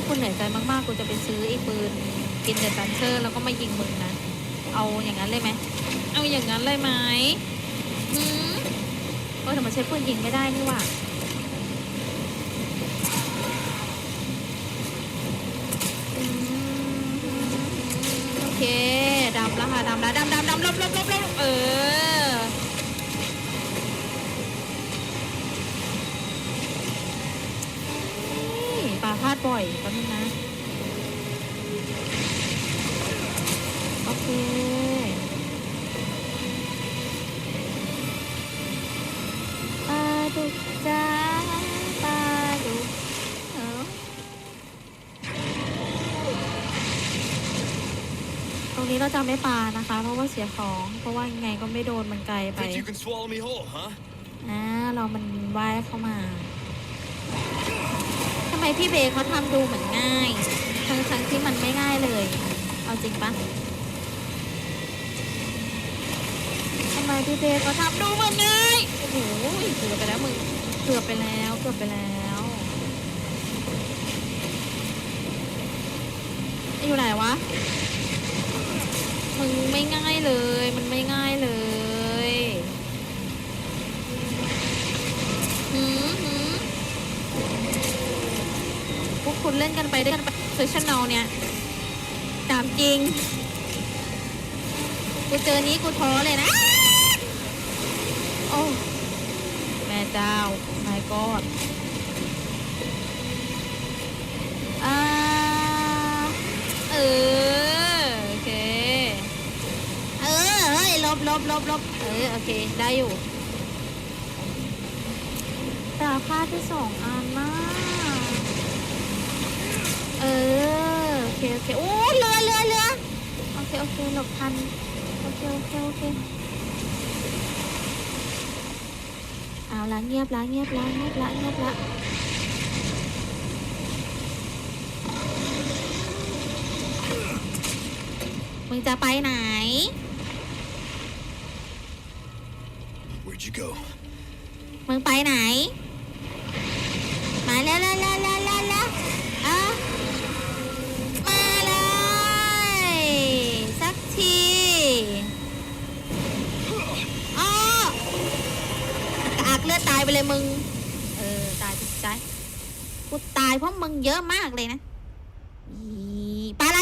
วกคุณเหนื่อยใจมากๆกูจะไปซื้อไอ้ปืนกินเดอะซันเชอร์แล้วก็มายิงมึงนะ เอาอย่างนั้นเลยไหม เอาอย่างนั้นเลยไหมหืมเออแต่มันใช้ปืนยิงไม่ได้นี่หว่าโอเคดำแล้วค่ะดำแล้วดำดำดำลบลบลบลบเออ นี่ปลาพลาดบ่อยแป๊บนึงนะ โอเค ปลาดุกจ้าปลาดุกเอ้าตรงนี้เราจะไม่ปลานะคะ เพราะว่าเสียของ เพราะว่ายังไงก็ไม่โดนมันไกลไป Think you can swallow me whole, huh? อ่าเรามันว่ายเข้ามาทำ ไมพี่เบย์เขาทำดูเหมือนง่าย ทั้งทั้งๆที่มันไม่ง่ายเลย เอาจริงปะทำไมพี่เบย์เขาทำดูเหมือนง่ายโอ้โหเกือบไปแล้วมึงเกือบไปแล้วเกือบไปแล้วอยู่ไหนวะมึงไม่ง่ายเลย มันไม่ง่ายเลย หืมหืมพวกคุณ เล่นกันไปด้วยกันไปเซสชั่นแนลเนี่ยตามจริง กูเจอนี้กูท้อเลยนะ โอ้แม่เจ้า my god อ่าเออ โอเค เออ เฮ้ย ลบลบลบลบเออ โอเค ได้อยู่แต่เอาผ้าที่สองอันนะเออ โอเค โอเค โอ้เรือเรือเรือโอเค โอเค หลบทัน โอเค โอเค โอเค เอาละเงียบละเงียบละเงียบละเงียบละมึงจะไปไหน Where'd you go? มึงไปไหน ตายไปเลยมึง เออ ตายไปใจกูตายเพราะมึงเยอะมากเลยนะ ปลาอะไร